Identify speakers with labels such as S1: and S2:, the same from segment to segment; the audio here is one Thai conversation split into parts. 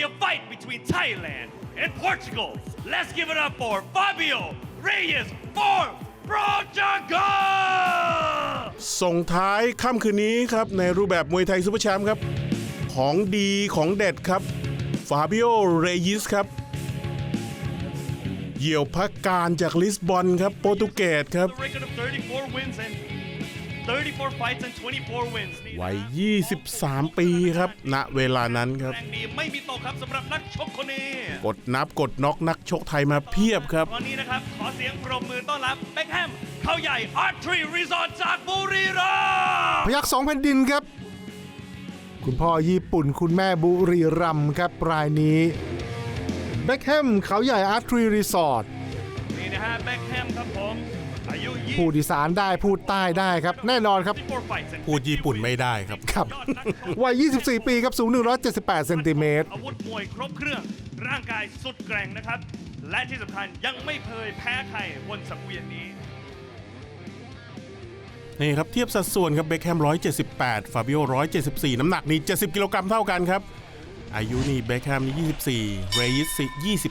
S1: be a fight between Thailand and Portugal. Let's give it up for Fabio Reyes for Portugal!
S2: ส่งท้ายค่ำคืนนี้ครับ ในรูปแบบมวยไทยซูเปอร์แชมป์ครับ ของดีของเด็ดครับ ฟาบิโอ เรยิสครับ เหยี่ยวพักการจากลิสบอนครับ โปรตุเกสครับ
S1: The record of 34 wins and 34 fights and 24 wins.
S2: วัย 23 ปีครับ ณ เวลานั้นครับ
S1: แรงดีไม่มีตกครับสำหรับนักชกคนนี้
S2: กดนับกดน็อกนักชกไทยมาเพียบครับ
S1: ตอนนี้นะครับ ขอเสียงปรบมือต้อนรับเบคแฮมเขาใหญ่อาร์ทรีรีสอร์ทจากบุรีรัมย์
S3: พยักสองแผ่นดินครับ คุณพ่อญี่ปุ่นคุณแม่บุรีรัมย์ครับรายนี้แบ็คแฮมเขาใหญ่อาร์ทรีรีสอร์ท
S1: นี่นะฮะเบคแฮมครับผมอายุ20
S3: พูดอีสานได้พูดใต้ได้ครับ แน่นอนครับ
S1: 24 fights and
S2: พูดญี่ปุ่นไม่ได้ครับ
S3: ครับวัย 24 ปีครับสูง 178เซนติเมตร
S1: อาวุธมวยครบเครื่องร่างกายสุดแกร่งนะครับ และที่สำคัญยังไม่เคยแพ้ใครบนสังเวียนนี้
S2: นี่ครับเทียบสัดส่วนครับเบคแฮม 178 ฟาบิโอ 174 น้ำหนักนี่ 70 กิโลกรัมเท่ากันครับ อายุนี่เบคแฮมนี่ 24 เรยิส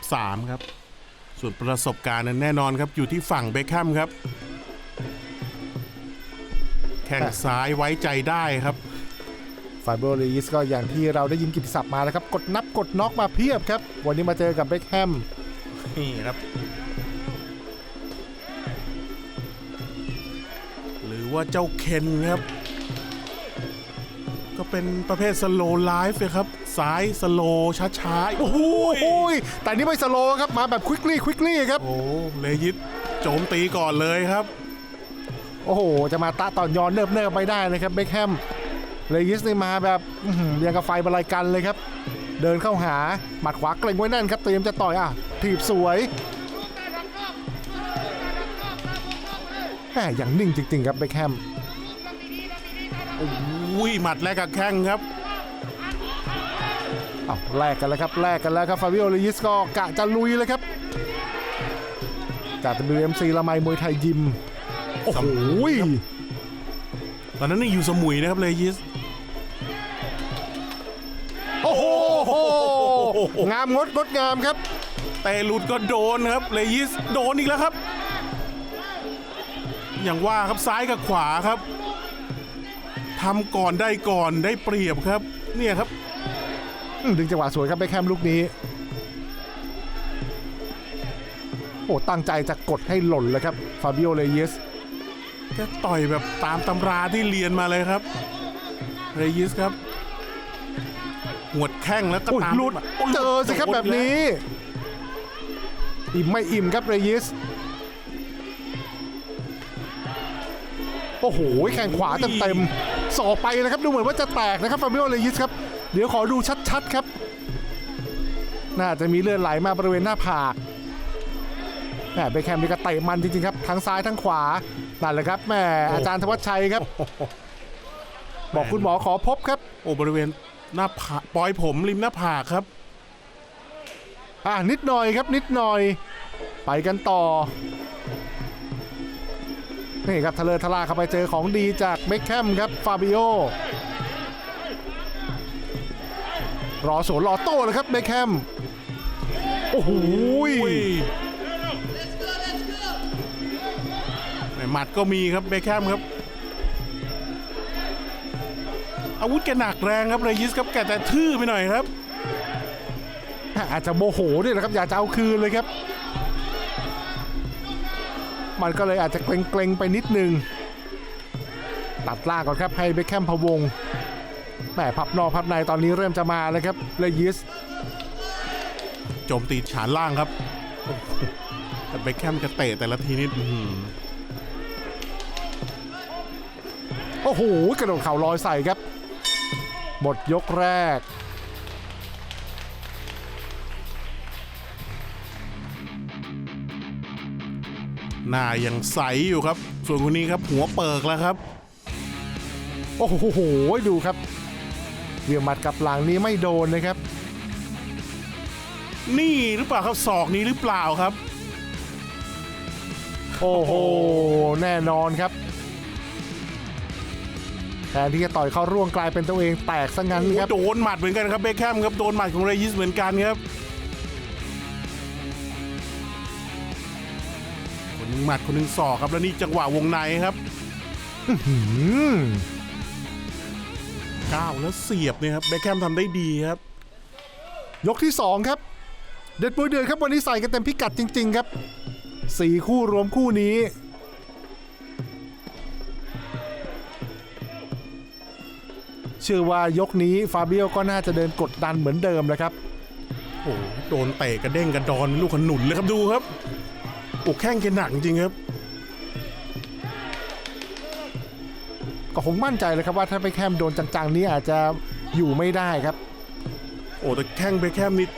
S2: 23 ครับ ส่วนประสบการณ์นั้นแน่นอนครับอยู่ที่ฝั่งเบคแฮมครับ แข้งซ้ายไว้ใจได้ครับ
S3: ฟาเบโอเลยิสก็อย่างที่เราได้ยินกิตติศัพท์มาแล้วครับ กดนับกดน็อกมาเพียบครับ วันนี้มาเจอกับเบคแฮม
S2: นี่ครับ หรือว่าเจ้าเคนครับ ก็เป็นประเภทสโลไลฟ์ครับซ้ายสโลช้าๆ โอ้โห
S3: โอ้ยแต่นี่ไม่สโลว์ครับมาแบบควิกลี่ควิกลี่ครับ
S2: โอ้เลยิตโจมตีก่อนเลยครับ
S3: โอ้โห จะมาตะตอนย้อนเนิบเนิบๆไม่ได้นะครับเบคแฮมเลยิสนี่มาแบบอื้อหือยังกับไฟบรรลัยกันเลยครับ เดินเข้าหาหมัดขวาเกรงไว้แน่นครับเตรียมจะต่อยอะถีบสวยแหมอย่างนิ่งจริง ๆ ครับเบคแฮม
S2: อุ้ ยหมัดแรกกับแข้งครับ
S3: เอาแลกกันแล้วครับแลกกันแล้วครับฟาบิโอเลยิสก็กะจะลุยเลยครับจาก WMC ละไมมวยไทยยิมโอ้โห
S2: ตอนนั้นนี่อยู่สมุยนะครับเลยิส
S3: โอ้โหงามงดงดงามครับ
S2: เตะหลุดก็โดนครับเลยิสโดนอีกแล้วครับ อย่างว่าครับซ้ายกับขวาครับ ทำก่อนได้ก่อนได้เปรียบครับ เนี่ยครับ
S3: อืมดึงจังหวะสวยครับเบคแฮมลูกนี้ โอ้ตั้งใจจะกดให้หล่นเลยครับฟาบิโอเลเยส
S2: แกต่อยแบบตามตำราที่เรียนมาเลยครับเรยิสครับ หวดแข้งแล้วก็
S3: โอ้ย
S2: ตาม
S3: หลุด
S2: โย
S3: เจอสิครับ
S2: โดน
S3: แบบนี้ อิ่มไม่อิ่มครับเรยิส โอ้โห แข้งขวาเต็มๆ สอกไปนะครับดูเหมือนว่าจะแตกนะครับฟาบิโอเลยิสครับเดี๋ยวขอดูชัดๆครับ น่าจะมีเลือดไหลมาบริเวณหน้าผากแหมเบคแฮมนี่ก็เตะมันจริงๆครับทั้งซ้ายทั้งขวานั่นแหละครับแหม่อาจารย์ธวัชชัยครับ บอกคุณหมอขอพบครับ
S2: โอ้บริเวณหน้าผากปลอยผมริมหน้าผากครับ
S3: อ่านิดหน่อยครับนิดหน่อย ไปกันต่อ นี่ครับทะเลทะลาเข้าไปเจอของดีจากเบคแคมครับฟาบิโอรอสวนรอโต้เลยครับเบคแคมโอ้โห
S2: อุ้ยแหม่หมัดก็มีครับเบคแฮมครับ อาวุธแกหนักแรงครับเรยิสครับแกแต่ทื่อไปหน่อยครับ
S3: อาจจะโมโหด้วยนะครับ อยากจะเอาคืนเลยครับ มันก็เลยอาจจะเกรงๆไปนิดนึง ตัดล่างก่อนครับให้เบคแคมพวงแหมพับนอกพับในตอนนี้เริ่มจะมาแล้วครับเลยิส
S2: โจมตีฉานล่างครับแต่เบคแฮมกระเตะแต่ละทีนี่อื้อหือ
S3: โอ้โห กระโดดเข่าลอยใส่ครับ หมดยกแรก
S2: หน้ายังใสอยู่ครับ ส่วนคนนี้ครับหัวเปิกแล้วครับ
S3: โอ้โหดูครับเหวี่ยงหมัดกับหลังนี้ไม่โดนนะครับ
S2: นี่หรือเปล่าครับศอกนี้หรือเปล่าครับ
S3: โอ้โหแน่นอนครับแทนที่จะต่อยเข้าร่วงกลายเป็นตัวเองแตกซะงั้นครับ
S2: โดนหมัดเหมือนกันครับเบคแฮมครับโดนหมัดของเรยิสเหมือนกันครับ หนึงหมัดคนหนึงศอกครับแล้วนี่จังหวะวงในครับ
S3: อืม
S2: ก้าวแล้วเสียบเนี่ยครับเบคแฮมทำได้ดีครับ
S3: ยกที่2ครับ เด็ดมวยเดือดครับวันนี้ใส่กันเต็มพิกัดจริง ๆ ครับสี่คู่รวมคู่นี้เชื่อว่ายกนี้ฟาบิโอก็น่าจะเดินกดดันเหมือนเดิมแหละครับ
S2: โอ้โหโดนเตะกระเด้งกระดอนลูกขนุนเลยครับดูครับ โอ้แข้งแกหนักจริงครับ
S3: ก็คงมั่นใจเลยครับว่าถ้าไปแคมโดนจังๆนี้อาจจะอยู่ไม่ได้ครับ
S2: โอ้แต่แข้งเบคแฮมนิด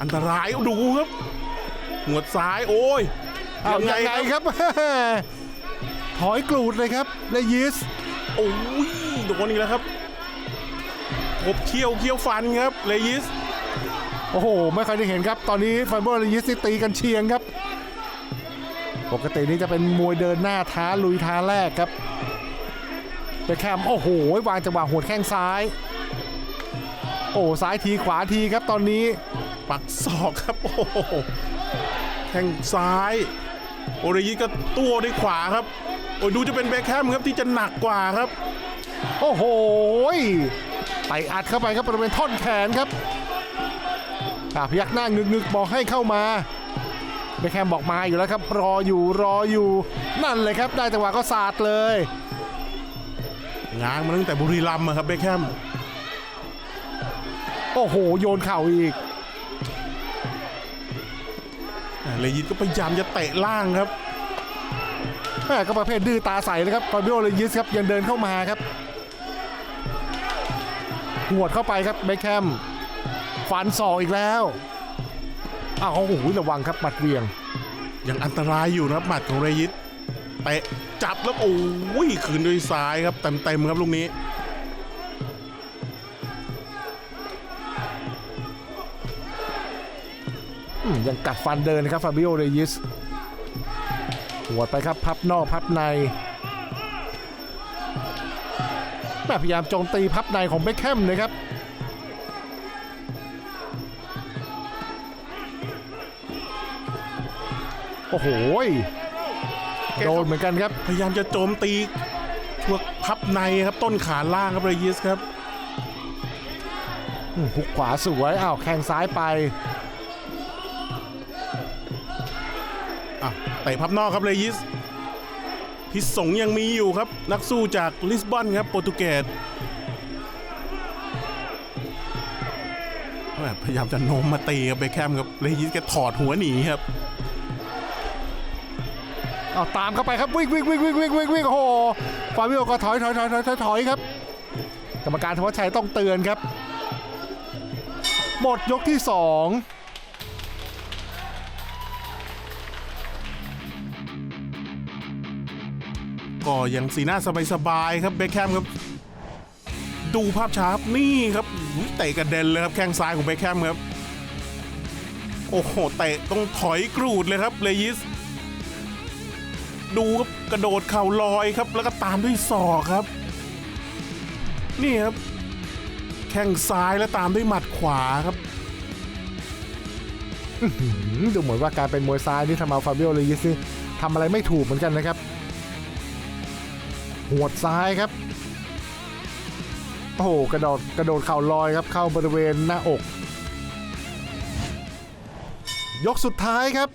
S2: อันตรายดูครับหัวซ้ายโอ้ย
S3: เอายังไงครับ ถอยกรูดเลยครับเลยิส
S2: โอ้ยโดนอีกแล้วครับพบเคี้ยวเคี้ยวฟันครับเลยิส
S3: โอ้โห ไม่เคยได้เห็นครับ ตอนนี้ไฟเบอร์เลยิสตีกันเชียงครับ ปกตินี่จะเป็นมวยเดินหน้าท้าลุยท้าแรกครับเบคแคมโอ้โหวางจังหวะหัวแข้งซ้าย โอ้ซ้ายทีขวาทีครับตอนนี้
S2: ปักศอกครับโอ้โหแข้งซ้าย โอเรยิก็ตัวด้วยขวาครับโอ้ดูจะเป็นเบคแฮมครับที่จะหนักกว่าครับ
S3: โอ้โหไต่อัดเข้าไปครับบริเวณท่อนแขนครับพยักหน้างึกๆบอกให้เข้ามา เบคแฮมบอกมาอยู่แล้วครับ รออยู่รออยู่นั่นเลยครับ ได้จังหวะก็สาดเลย
S2: ง้างมาตั้งแต่บุรีรัมย์อะครับเบคแฮม
S3: โอ้โห โยนเข่าอีก
S2: เลยิสก็พยายามจะเตะล่างครับ
S3: แม่ก็ประเภทดื้อตาใสเลยครับฟาบิโอเลยิสครับยังเดินเข้ามาครับหวดเข้าไปครับเบคแฮมฟันศอกอีกแล้ว อ้าวโอ้โหระวังครับหมัดเหวียง
S2: ยังอันตรายอยู่นะครับหมัดของเรยิสเตะจับแล้วโอ้ยคืนด้วยซ้ายครับเต็มๆครับลูกนี้
S3: อืมยังกัดฟันเดินนะครับฟาบิโอเรยิสหัวดไปครับพับนอกพับในแม่พยายามโจมตีพับในของเบคแฮมนะครับ โอ้โหยโดนเหมือนกันครับ
S2: พยายามจะโจมตีช่วงพับในครับต้นขาล่างครับเรยิสครับ
S3: อืมหุกขวาสวยอ้าวแข้งซ้ายไป
S2: อะเตะพับนอกครับเรยิส พิษสงยังมีอยู่ครับ นักสู้จากลิสบอนครับโปรตุเกสแม่พยายามจะโน้มมาตีครับเบคแฮมครับเรยิสแกถอดหัวหนีครับ
S3: เอาตามเข้าไปครับวิ่งวิ่งวิ่งวิ่งวิ่งวิ่งวิ่งโอ้โหฟาบิโอก็ถอยถอยถอยถอยถอยถอยครับ กรรมการธวัชชัยต้องเตือนครับ หมดยกที่สอง
S2: ก็ยังสีหน้าสบายๆครับเบคแฮมครับ ดูภาพช้าครับนี่ครับเตะกระเด็นเลยครับแข้งซ้ายของเบคแฮมครับ โอ้โหเตะต้องถอยกรูดเลยครับเลยิส ดูครับกระโดดเข่าลอยครับ แล้วก็ตามด้วยศอกครับ นี่ครับ แข้งซ้ายแล้วตามด้วยหมัดขวาครับ
S3: ดูเหมือนว่าการเป็นมวยซ้ายนี่ทำเอาฟาบิโอเลยิสนี่ทำอะไรไม่ถูกเหมือนกันนะครับ หัวดซ้ายครับ โอ้โหกระโดดกระโดดเข่าลอยครับ เข้าบริเวณหน้าอก ยกสุดท้ายครับ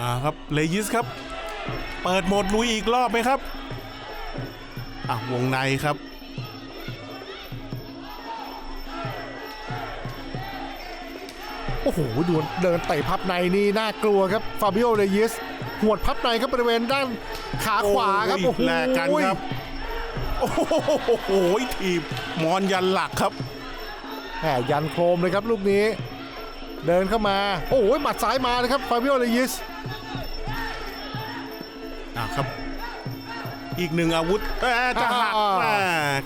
S2: อ่าครับเลยิสครับ เปิดโหมดลุยอีกรอบไหมครับอะวงในครับ
S3: โอ้โหดูเดินเตะพับในนี่น่ากลัวครับฟาบิโอเรยิสหวดพับในครับบริเวณด้านขาขวาครับ
S2: โอ้
S3: โอ้
S2: ย
S3: โห
S2: แลกกันครับโอ้โหทีบมอนยันหลักครับ
S3: แหมยันโครมเลยครับลูกนี้ เดินเข้ามา โอ้โหหมัดซ้ายมาเลยครับฟาบิโอเรยิส
S2: อีกหนึ่งอาวุธเอ้ยจะหัก
S3: อ่า
S2: แม่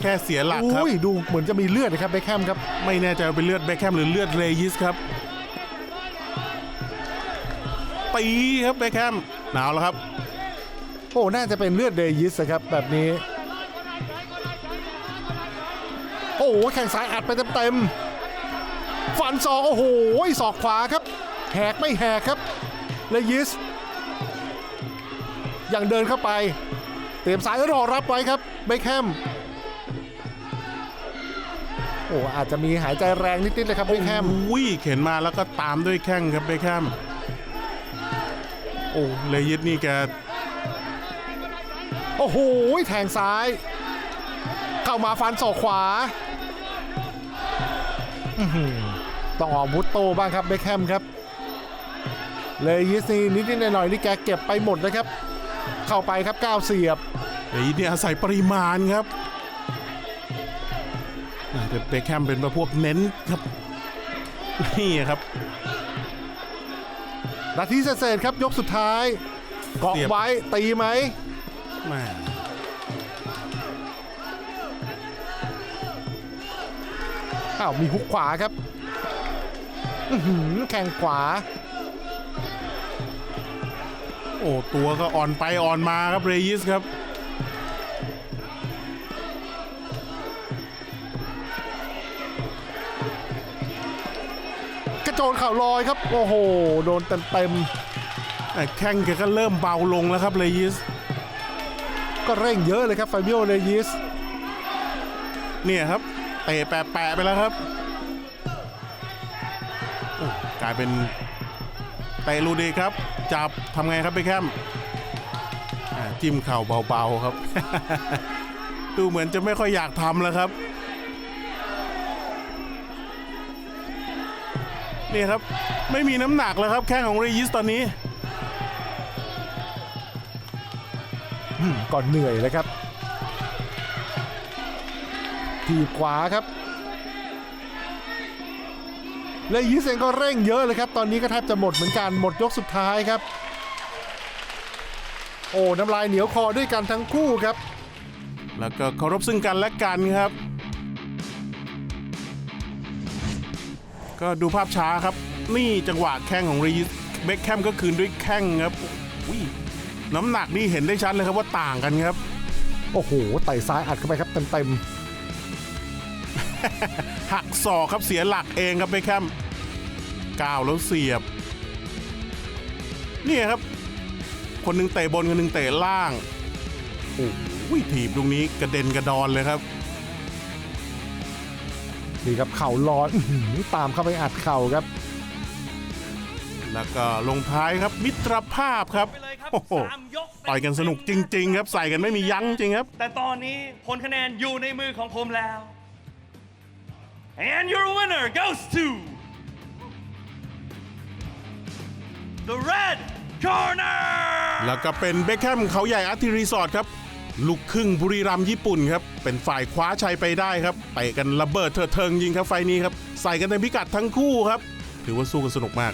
S2: แค่เสียหลักครับ
S3: อุ้ยดูเหมือนจะมีเลือดนะครับเบคแฮมครับ
S2: ไม่แน่ใจว่าเป็นเลือดแบ็คแฮมหรือเลือดเรยิสครับตีครับแบ็คแฮมหนาวแล้วครับ
S3: โอ้ น่าจะเป็นเลือดเรยิสนะครับแบบนี้อ้โหแข่งซ้ายอัดไปเต็มๆฟันศอกโอ้โหศอกขวาครับ แหกไม่แหกครับเลยิสยังเดินเข้าไป เตรียมซ้ายรอรับไว้ครับเบคแฮมโอ้อาจจะมีหายใจแรงนิดๆเลยครับเบคแฮม
S2: อุ้ยเข็นมาแล้วก็ตามด้วยแข้งครับเบคแฮมโอ้เลยยิดนี่แก
S3: โอ้โหแทงซ้าย เข้ามาฟันศอกขวาอื้อหือต้องออกมุดโตบ้างครับเบคแฮมครับ เลยยิสนี่นิดๆหน่อยๆนี่แกเก็บไปหมดนะครับ เข้าไปครับก้าวเสียบ
S2: เลยยิดเนี่ยอาศัยปริมาณครับอ่าแต่เบคแฮมเป็นประพวกเน้นครับนี่ครับ
S3: นาทีเศษๆครับยกสุดท้ายเกาะ
S2: เสียบ
S3: ไว้ตีไหม
S2: แม่
S3: อ้าวมีฮุกขวาครับอื้อหือแข่งขวา
S2: โอ้ตัวก็อ่อนไปอ่อนมาครับเรยิสครับ
S3: กระโจนเข่าลอยครับ โอ้โห โดนเต็ม
S2: แต่แข้งแกก็เริ่มเบาลงแล้วครับเรยิส
S3: ก็เร่งเยอะเลยครับไฟบิโอเลยิส
S2: เนี่ยครับเตะแปะๆไปแล้วครับ กลายเป็น เตะลูดีครับ จับทำไงครับเบคแฮมจิ้มเข่าเบาๆครับ ดูเหมือนจะไม่ค่อยอยากทำแล้วครับ นี่ครับไม่มีน้ำหนักแล้วครับ แข้งของเรยิสตอนนี้
S3: ก่อนเหนื่อยเลยครับ ทีบขวาครับ และยิสเองก็เร่งเยอะเลยครับ ตอนนี้ก็แทบจะหมดเหมือนกันหมดยกสุดท้ายครับ โอ้น้ำลายเหนียวคอด้วยกันทั้งคู่ครับ
S2: แล้วก็เคารพซึ่งกันและกันครับ ก็ดูภาพช้าครับ นี่จังหวะแข้งของรีสเบคแคมก็คืนด้วยแข้งครับอุ้ยน้ำหนักนี่เห็นได้ชัดเลยครับว่าต่างกันครับ
S3: โอ้โหไต่ซ้ายอัดเข้าไปครับเต็ม
S2: หักศอกครับเสียหลักเองครับเบคแคมก้าวแล้วเสียบ เนี่ยครับ คนหนึ่งเตะบนคนหนึ่งเตะล่างโอ้โหถีบตรงนี้กระเด็นกระดอนเลยครับ
S3: ๆนี่ครับเข่าลอยอื้อหือตามเข้าไปอัดเข่าครับ
S2: แล้วก็ลงท้ายครับมิตรภาพครับ
S1: ไปเลยครับ
S2: โอ้โห
S1: สามยก
S2: ต่อยกันสนุกจริง ๆ ครับใส่กันไม่มียั้งจริงครับ
S1: แต่ตอนนี้ผลคะแนนอยู่ในมือของผมแล้ว and your winner goes to the red corner
S2: แล้วก็เป็นเบคแฮมเขาใหญ่อาร์ติรีสอร์ทครับ ลูกครึ่งบุรีรัมย์ญี่ปุ่นครับ เป็นฝ่ายคว้าชัยไปได้ครับเตะกันระเบิดเถิดเทิงยิงครับไฟนี้ครับ ใส่กันในพิกัดทั้งคู่ครับ ถือว่าสู้กันสนุกมาก